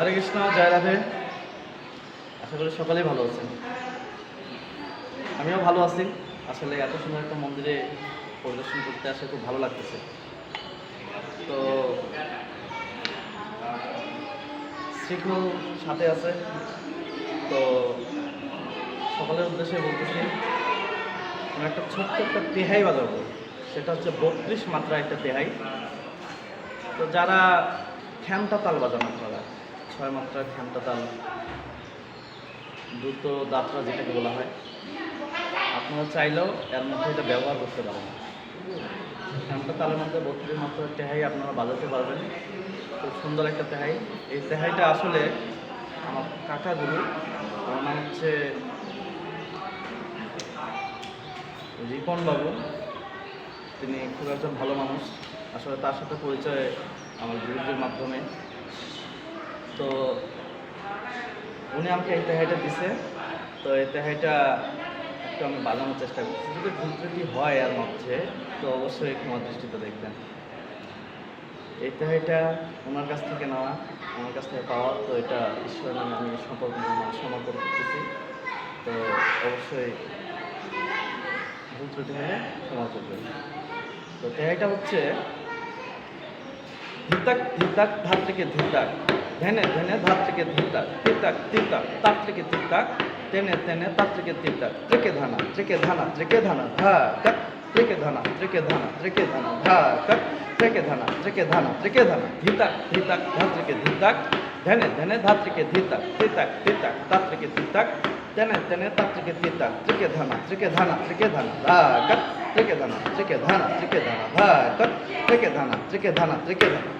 হরে কৃষ্ণ, জয় রাধে। আশা করি সকলেই ভালো আছেন। আমিও ভালো আছি। আসলে এত সুন্দর একটা মন্দিরে পরিদর্শন করতে আসে, খুব ভালো লাগতেছে। তো শ্রীকু সাথে আছে। তো সকলের উদ্দেশ্যে বলতেছি আমি একটা ছোট্ট একটা তেহাই বাজাবো। সেটা হচ্ছে বত্রিশ মাত্রা একটা তেহাই। তো যারা খ্যামটা তাল বাজান আপনারা ছয় মাত্রার খ্যামটা তাল। দ্রুত দাঁতরা যেটাকে বলা হয়। আপনারা চাইলেও এর মধ্যে এটা ব্যবহার করতে পারেন। খ্যামটা তালের মধ্যে বত্রিশ মাত্রার তেহাই আপনারা বাজাতে পারবেন। খুব সুন্দর একটা তেহাই। এই তেহাইটা আসলে আমার কাকা গুরু, আমার নাম হচ্ছে রিপন বাবু। তিনি খুব একজন ভালো মানুষ। আসলে তার সাথে পরিচয় আমার গুরুজির মাধ্যমে। তো উনি আমাকে এই দিছে। তো এই একটু আমি বাজানোর চেষ্টা করছি। যদি ভুল ত্রুটি হয় এর মধ্যে, তো অবশ্যই ক্ষমা দৃষ্টিতে দেখবেন। এই ওনার কাছ থেকে নেওয়া, আমার কাছ থেকে পাওয়া। তো এটা ঈশ্বরের নামে আমি সম্পর্ক সমর্পণ করতেছি। তো অবশ্যই ভুল ত্রুটি হলে ক্ষমা করবেন। তো তেহাইটা হচ্ছে ধিতাক ধিতাক ধাত্রিকে ধিতাক ধেনে ধেনে ধাত্রিকে ধিতাক তিতাক তিতাক তাত্রিকে তিতাক তেনে তেনে তাত্রিকে তিতাক ত্রিকে ধানা ত্রিকে ধানা ত্রিকে ধানা ধা কট ত্রিকে ধানা ত্রিকে ধানা ত্রিকে ধানা ধা কট ত্রিকে ধানা ত্রিকে ধানা ত্রিকে ধানা ধিতাক ধিতাক ধাত্রিকে ধিতাক ধেনে ধেনে ধাত্রিকে ধিতাক তিতাক তিতাক তাত্রিকে তিতাক তেনে তেনে তাত্রিকে তিতাক ত্রিকে ধানা ত্রিকে ধানা ত্রিকে ধানা ধা কট ত্রিকে ধানা ত্রিকে ধানা ত্রিকে ধানা ধা কট ত্রিকে ধানা ত্রিকে ধানা ত্রিকে ধানা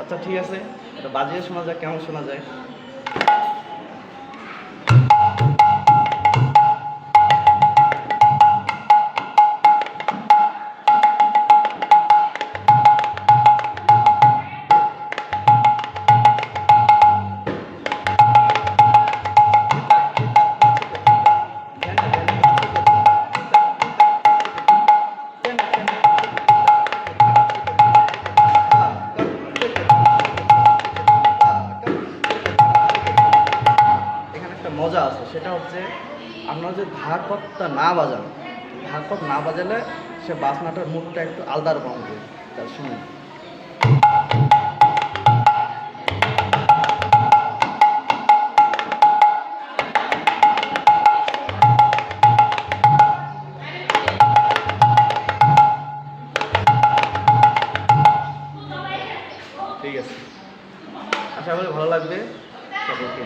আচ্ছা ঠিক আছে এটা বাজিয়ে শোনা যায় কেমন শোনা যায়? আছে, সেটা হচ্ছে আপনারা যে ধারপথটা না বাজান ধারপথ না বাজালে সে বাসনাটার মুখটা একটু আলাদা রকম হবে, তার শুনুন ঠিক আছে। আশা করি ভালো লাগবে। সকলকে